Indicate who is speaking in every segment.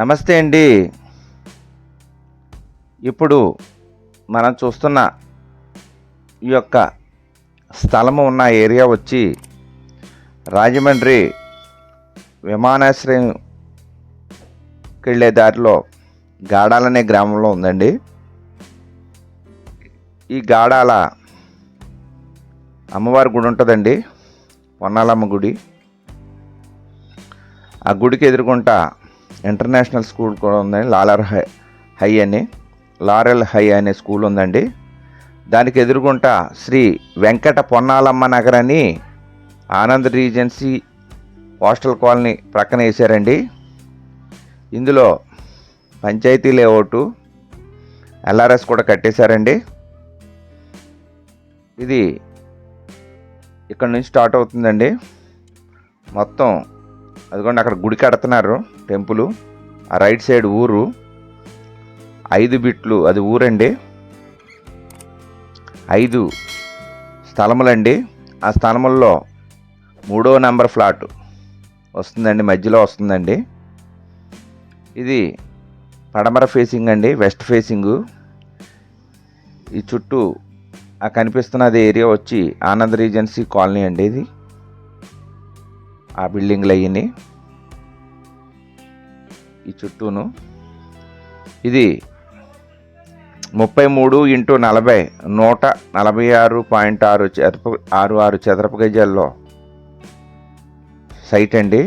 Speaker 1: నమస్తే అండి. ఇప్పుడు మనం చూస్తున్న ఈ యొక్క స్థలము ఉన్న ఏరియా వచ్చి రాజమండ్రి విమానాశ్రయంకి వెళ్ళే దారిలో గాడాలనే గ్రామంలో ఉందండి. ఈ గాడాల అమ్మవారి గుడి ఉంటుందండి. పొన్నాలమ్మ గుడి. ఆ గుడికి ఎదుర్కొంటా ఇంటర్నేషనల్ స్కూల్ కూడా ఉందండి లాలర్ హై హై అని లారెల్ హై అనే స్కూల్ ఉందండి. దానికి ఎదురుగుంటా శ్రీ వెంకట పొన్నాలమ్మ నగర్ అని ఆనంద్ రీజెన్సీ పోస్టల్ కాలనీ ప్రక్కన వేశారండి. ఇందులో పంచాయతీ లేఅవుటు ఎల్ఆర్ఎస్ కూడా కట్టేశారండి. ఇది ఇక్కడ నుంచి స్టార్ట్ అవుతుందండి. మొత్తం అదిగోండి అక్కడ గుడి కడుతున్నారు. టెంపుల్ ఆ రైట్ సైడ్ ఊరు ఐదు బిట్లు అది ఊరండి. ఐదు స్థలములండి. ఆ స్థలముల్లో మూడో నెంబర్ ఫ్లాట్ వస్తుందండి మధ్యలో వస్తుందండి. ఇది పడమర ఫేసింగ్ అండి వెస్ట్ ఫేసింగు. ఈ చుట్టూ ఆ కనిపిస్తున్నది ఏరియా వచ్చి ఆనంద్ రీజెన్సీ కాలనీ అండి ఇది. ఆ బిల్డింగ్లు అయ్యి ఈ చుట్టూను. ఇది ముప్పై మూడు ఇంటూ నలభై నూట నలభై ఆరు పాయింట్ ఆరు చదరపు ఆరు ఆరు చదరపు గజాల్లో సైట్ అండి.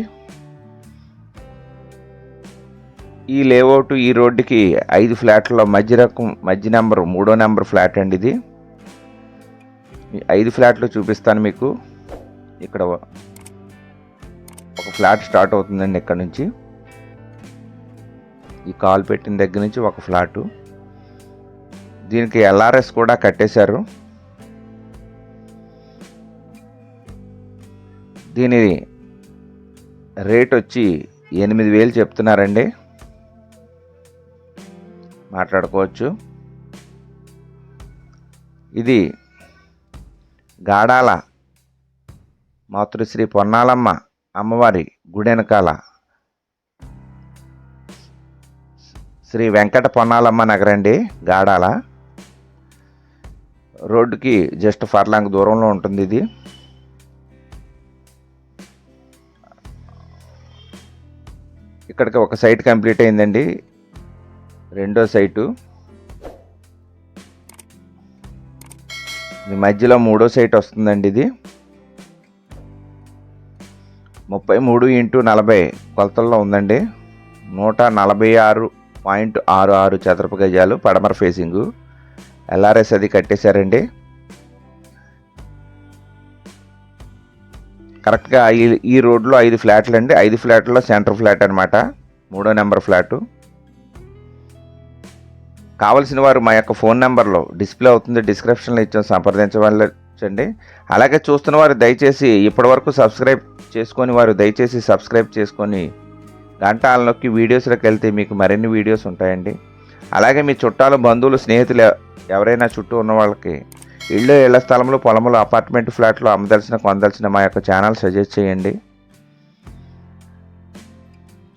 Speaker 1: ఈ లేఅవుట్ ఈ రోడ్డుకి ఐదు ఫ్లాట్లలో మధ్య రకం మధ్య నెంబర్ మూడో నెంబర్ ఫ్లాట్ అండి ఇది. ఐదు ఫ్లాట్లు చూపిస్తాను మీకు. ఇక్కడ ఒక ఫ్లాట్ స్టార్ట్ అవుతుందండి ఇక్కడ నుంచి. ఈ కాల్ పెట్టిన దగ్గర నుంచి ఒక ఫ్లాటు. దీనికి ఎల్ఆర్ఎస్ కూడా కట్టేశారు. దీని రేట్ వచ్చి ఎనిమిది వేలు చెప్తున్నారండి. మాట్లాడుకోవచ్చు. ఇది గాడాల మాతృశ్రీ పొన్నాలమ్మ అమ్మవారి గుడి శ్రీ వెంకట పొన్నాలమ్మ నగర్ అండి గాడాల. రోడ్డుకి జస్ట్ ఫర్లాంగ్ దూరంలో ఉంటుంది ఇది. ఇక్కడికి ఒక సైట్ కంప్లీట్ అయిందండి. రెండో సైటు ఈ మధ్యలో మూడో సైట్ వస్తుందండి ఇది. ముప్పై మూడు ఇంటూ నలభై కొలతల్లో ఉందండి. నూట నలభై ఆరు పాయింట్ ఆరు ఆరు చదరపు గజాలు పడమర ఫేసింగు. ఎల్ఆర్ఎస్ అది కట్టేశారండి. కరెక్ట్గా ఈ ఈ రోడ్లో ఐదు ఫ్లాట్లు అండి ఐదు ఫ్లాట్లో సెంటర్ ఫ్లాట్ అనమాట మూడో నెంబర్ ఫ్లాటు. కావలసిన వారు మా యొక్క ఫోన్ నెంబర్లో డిస్ప్లే అవుతుంది డిస్క్రిప్షన్లో ఇచ్చాం సంప్రదించవచ్చండి అలాగే చూస్తున్న వారు దయచేసి ఇప్పటివరకు సబ్స్క్రైబ్ చేసుకొని వారు దయచేసి సబ్స్క్రైబ్ చేసుకొని గంట నొక్కి వీడియోస్లోకి వెళ్తే మీకు మరిన్ని వీడియోస్ ఉంటాయండి. అలాగే మీ చుట్టాలు బంధువులు స్నేహితులు ఎవరైనా చుట్టూ ఉన్న వాళ్ళకి ఇళ్ళు ఇళ్ళ స్థలంలో పొలములు అపార్ట్మెంట్ ఫ్లాట్లు అమ్మదలసిన కొనదలిసిన మా యొక్క ఛానల్ సజెస్ట్ చేయండి.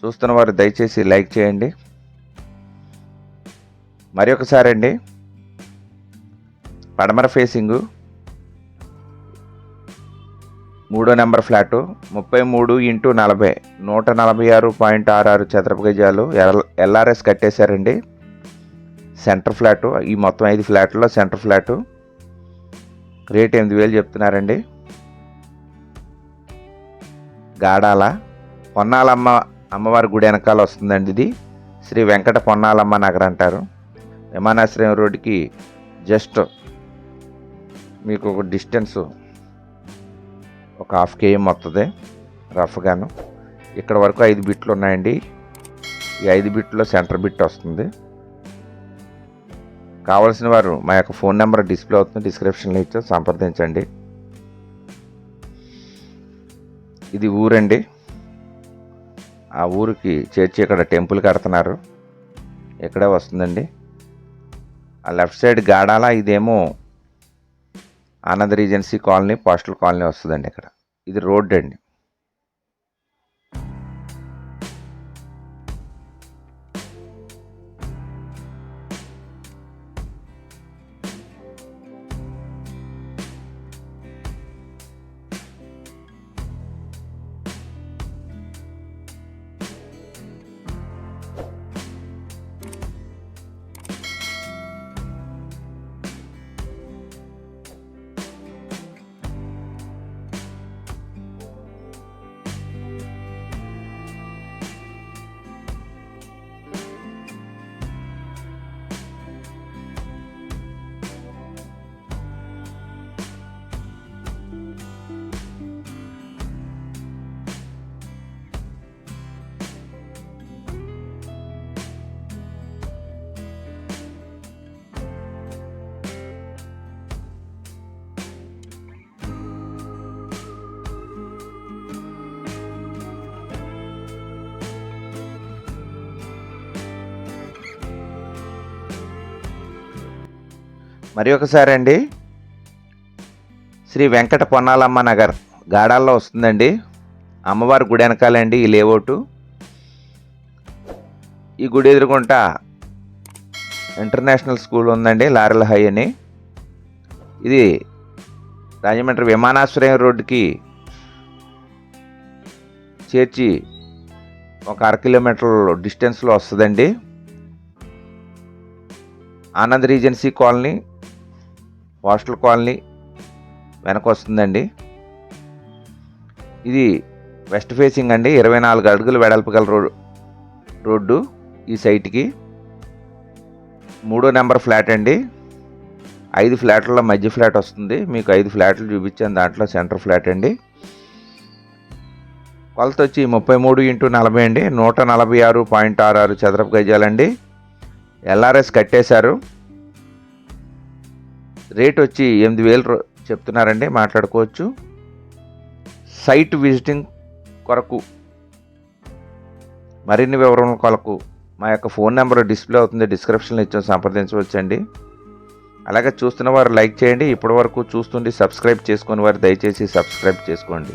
Speaker 1: చూస్తున్న వారు దయచేసి లైక్ చేయండి. మరి ఒకసారి అండి. పడమర ఫేసింగు మూడో నెంబర్ ఫ్లాటు ముప్పై మూడు ఇంటూ నలభై నూట నలభై ఆరు పాయింట్ ఆరు ఆరు చదరపు గజాలు ఎల్ ఎల్ఆర్ఎస్ కట్టేశారండి. సెంటర్ ఫ్లాటు ఈ మొత్తం ఐదు ఫ్లాట్లో సెంటర్ ఫ్లాటు. రేట్ ఎనిమిది వేలు చెప్తున్నారండి. గాడాల పొన్నాలమ్మ అమ్మవారి గుడి వెనకాల వస్తుందండి ఇది. శ్రీ వెంకట పొన్నాలమ్మ నగర్ అంటారు. విమానాశ్రయం రోడ్డుకి జస్ట్ మీకు ఒక డిస్టెన్స్ ఒక హాఫ్ కేఎం వస్తుంది రఫ్గాను ఇక్కడ వరకు ఐదు బిట్లు ఉన్నాయండి. ఈ ఐదు బిట్లో సెంటర్ బిట్ వస్తుంది. కావాల్సిన వారు మా యొక్క ఫోన్ నెంబర్ డిస్ప్లే అవుతుంది డిస్క్రిప్షన్లో ఇచ్చా సంప్రదించండి. ఇది ఊరండి. ఆ ఊరికి చేర్చి ఇక్కడ టెంపుల్ కడుతున్నారు. ఇక్కడే వస్తుందండి. ఆ లెఫ్ట్ సైడ్ గాడాల ఇదేమో Anand Regency colony postal colony వస్తుందండి ఇక్కడ. ఇది రోడ్ అండి మరి ఒకసారి అండి. శ్రీ వెంకట పొన్నాలమ్మ నగర్ గాడాల్లో వస్తుందండి. అమ్మవారి గుడి వెనకాలండి ఈ లేఅవుట్. ఈ గుడి ఎదురుకుంటా ఇంటర్నేషనల్ స్కూల్ ఉందండి లారెల్ హై అని. ఇది రాజమండ్రి విమానాశ్రయం రోడ్డుకి చేర్చి ఒక అర కిలోమీటర్ డిస్టెన్స్లో వస్తుందండి. Anand Regency colony postal colony వెనక వస్తుందండి ఇది వెస్ట్ ఫేసింగ్ అండి. ఇరవై నాలుగు అడుగులు వెడల్పు గల రోడ్ రోడ్డు ఈ సైట్కి. మూడో నెంబర్ ఫ్లాట్ అండి. ఐదు ఫ్లాట్లలో మధ్య ఫ్లాట్ వస్తుంది. మీకు ఐదు ఫ్లాట్లు చూపించాను. దాంట్లో సెంటర్ ఫ్లాట్ అండి. కొలత వచ్చి ముప్పై మూడు ఇంటూ నలభై అండి. నూట నలభై ఆరు పాయింట్ ఆరు ఆరు చదరపు గజాలండి. ఎల్ఆర్ఎస్ కట్టేశారు. రేట్ వచ్చి ఎనిమిది వేలు చెప్తున్నారండి మాట్లాడుకోవచ్చు. సైట్ విజిటింగ్ కొరకు మరిన్ని వివరముల కొరకు మా యొక్క ఫోన్ నెంబర్ డిస్ప్లే అవుతుంది డిస్క్రిప్షన్లో ఇచ్చాం సంప్రదించవచ్చండి. అలాగే చూస్తున్న వారు లైక్ చేయండి ఇప్పటి వరకు చూస్తుండి సబ్స్క్రైబ్ చేసుకుని వారు దయచేసి సబ్స్క్రైబ్ చేసుకోండి.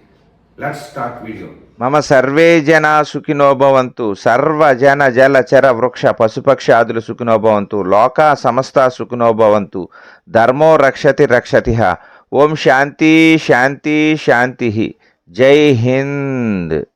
Speaker 2: లెట్స్ స్టార్ట్ వీడియో
Speaker 1: మమ సర్వే జన సుఖినోభవంతు సర్వ జన జల చర వృక్ష పశుపక్షాదులు సుఖినో భవంతు లోకా సమస్త సుఖినోభవంతు ధర్మో రక్షతి రక్షతి. ఓం శాంతి శాంతి శాంతి. జై హింద్.